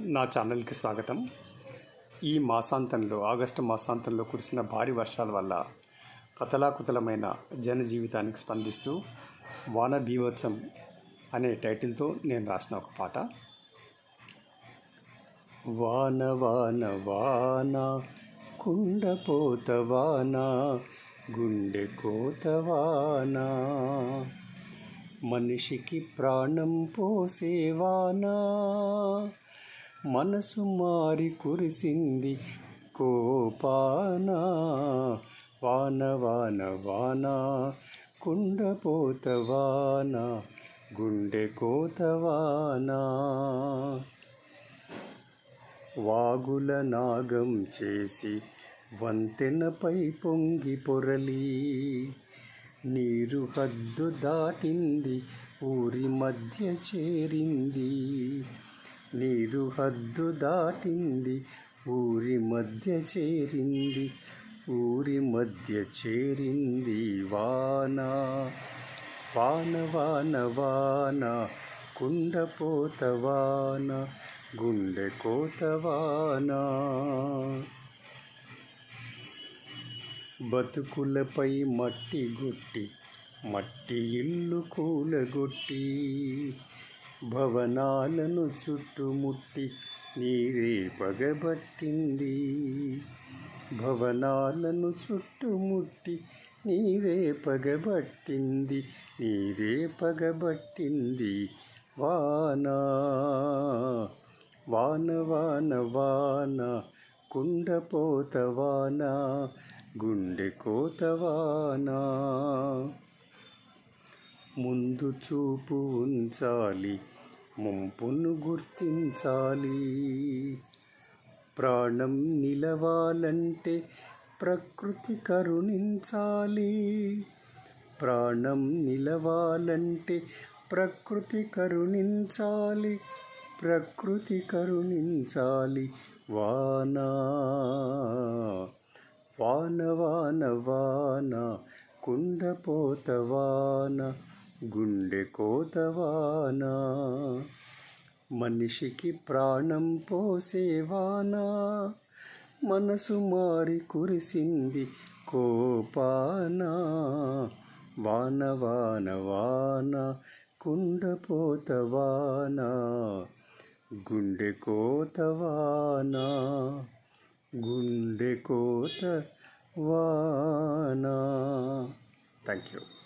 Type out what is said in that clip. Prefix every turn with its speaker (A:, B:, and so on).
A: నా ఛానల్కి స్వాగతం. ఈ మాసాంతంలో ఆగస్టు మాసాంతంలో కురిసిన భారీ వర్షాల వల్ల కతలాకుతలమైన జనజీవితానికి స్పందిస్తూ వాన భీవత్సం అనే టైటిల్తో నేను రాసిన ఒక పాట. వాన వాన వాన కుండపోత వాన గుండె కోత వాన మనిషికి ప్రాణం పోసేవానా మనసు మారి కురిసింది కోపానా. వాన వాన వాన కుండపోత వాన గుండె కోతవానా వాగుల నాగం చేసి వంతెనపై పొంగి పొరలి నీరు హద్దు దాటింది ఊరి మధ్య చేరింది. నీరు హద్దు దాటింది ఊరి మధ్య చేరింది ఊరి మధ్య చేరింది వాన. వాన వాన వాన కుండపోత వాన గుండె కోత వాన. బతుకులపై మట్టి గుట్టి మట్టి ఇల్లు కూలగొట్టి భవనాలను చుట్టుముట్టి నీరే పగబట్టింది. భవనాలను చుట్టుముట్టి నీరే పగబట్టింది. నీరే పగబట్టింది వాన. వాన వాన వాన కుండపోత వాన గుండె కోతవానా ముందు చూపు ఉంచాలి ముంపును గుర్తించాలి. ప్రాణం నిలవాలంటే ప్రకృతి కరుణించాలి. ప్రాణం నిలవాలంటే ప్రకృతి కరుణించాలి ప్రకృతి కరుణించాలి. వాన వాన వాన వాన కుండపోత వాన. గుండె కోతవానా మనిషికి ప్రాణం పోసేవానా మనసు మారి కురిసింది కోపానా వాన వాన వాన కుండపోతవానా గుండె కోతవానా గుండె కోత వానా థ్యాంక్ యూ